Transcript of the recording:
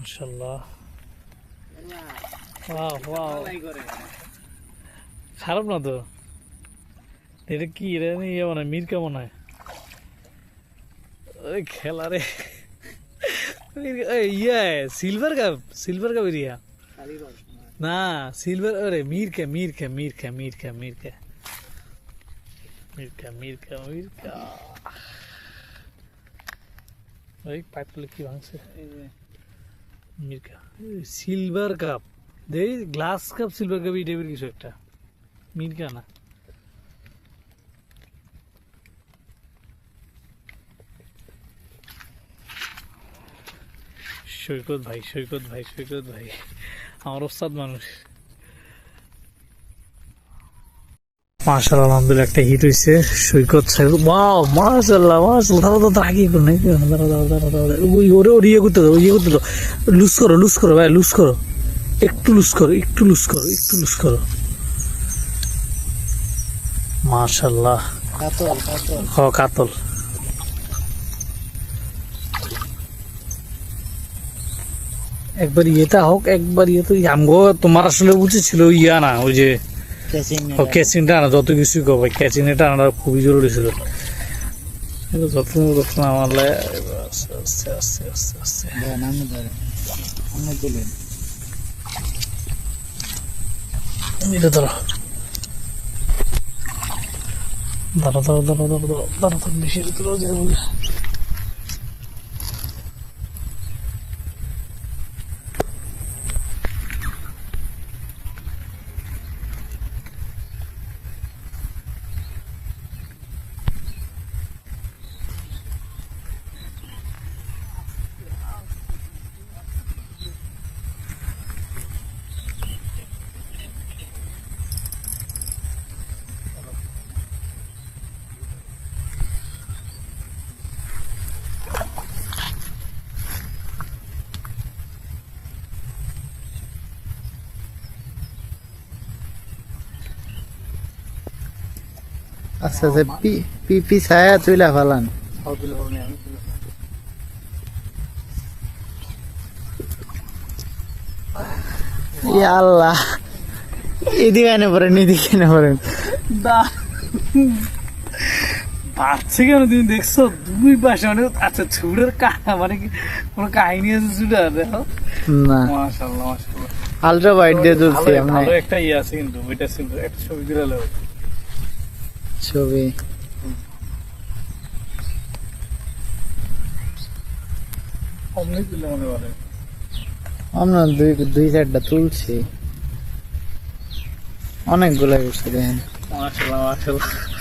মাশাল্লাহ wow wow খারাপ না তো? এটা কি এটা ইয়ে মনে মির কেমন হয়? ওই খেলা রে। ইয়ে silver cup silver cup area. না সিলভার আরে মির কে মির কে মির কে মির কে মির কে। মির কে মির কে মির কে। ওই পাইপগুলো কি ভাঙছে? সিলভার কাপ দেই গ্লাস কাপ সিলভার কাপ এই টাইপের কিছু একটা। মিরকা না। সৈকত ভাই সৈকত ভাই সৈকত ভাই। আমার ওস্তাদ মানুষ। মাশাআল্লাহ আলহামদুলিল্লাহ একটা হিট হইছে। সৈকত দাঁড়া দাঁড়া আগে করো না দাঁড়া দাঁড়া দাঁড়া দাঁড়া ওই ওরে ওর ইয়ে করতে দাও ইয়ে করতে দাও। লুজ করো লুজ করো ভাই লুজ করো। একটু লুজ করো একটু লুজ করো একটু লুজ করো। কাতল হ কাতল। একবার ইয়েটা হোক একবার ইয়ে তো আমগো তোমার আসলে উচিত ছিল ইয়া না ওই যে ক্যাচিং টানা যত কিছু করবে ক্যাচিং টানাটা খুবই জরুরি ছিল যত যত নামালে আস্তে আস্তে আস্তে আস্তে এটা ধরো ধরো ধরো ধরো ধরো ধরো ধরো বেশি ধরো যে আচ্ছা আচ্ছা পি পি পি ছায়া তুইলা ফেলান। আল্লাহ। এদিকে এনে পড়েন এদিকে এনে পড়েন। পারছে কেন তুমি দেখছ? দুই পাশে মানে আচ্ছা ছুড়ের কা মানে কি কোনো কাহিনী আছে ছুটার দেখো। না। মাশাল্লাহ মাশাল্লাহ আলট্রা ওয়াইড দিয়ে তুলছি আমরা। একটা ইয়ে আছে কিন্তু ওইটা একটা ছবি দিলে ছবি। আমরা দুই দুই চারটা তুলছি। অনেকগুলাই উঠছে দেখেন। মাসাল্লাহ মাসাল্লাহ